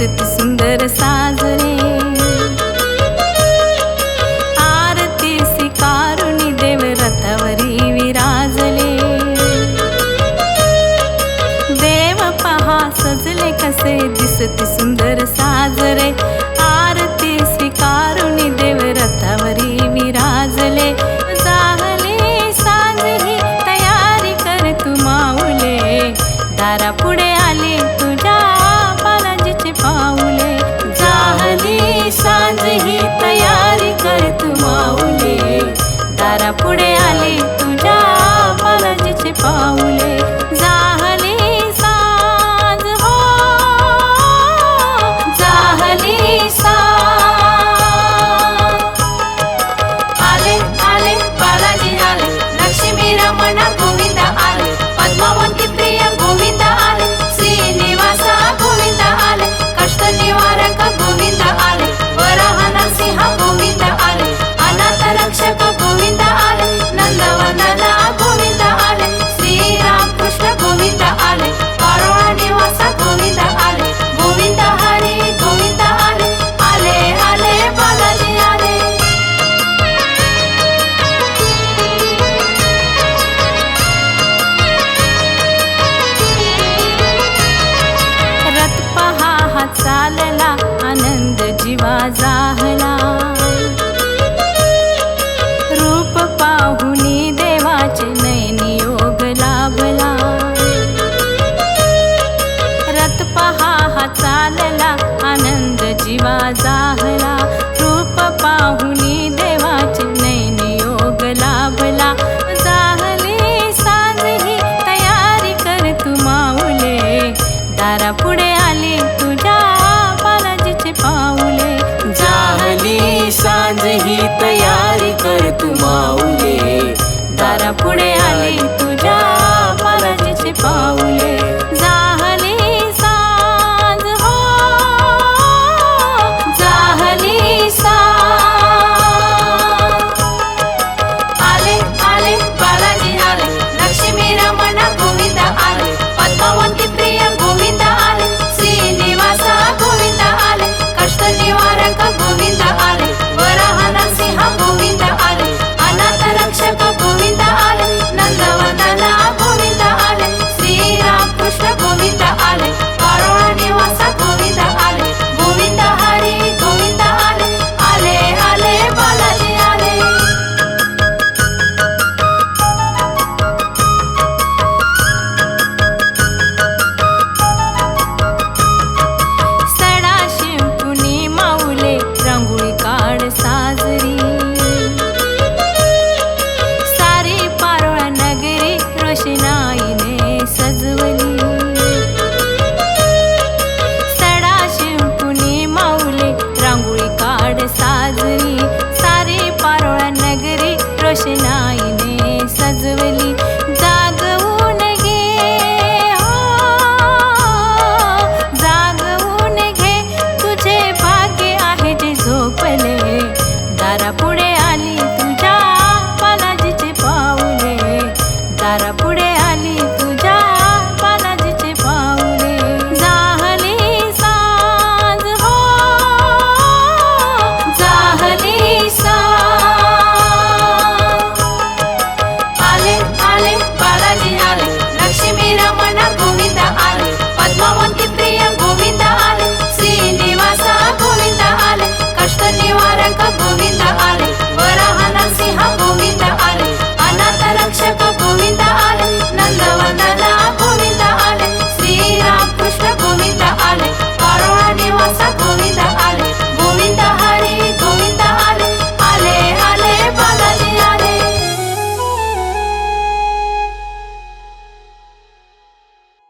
दिसत सुंदर साजरे. आरती स्वीकारुणी देव रथवरी विराजले. देव पहा सजले कसे दिसत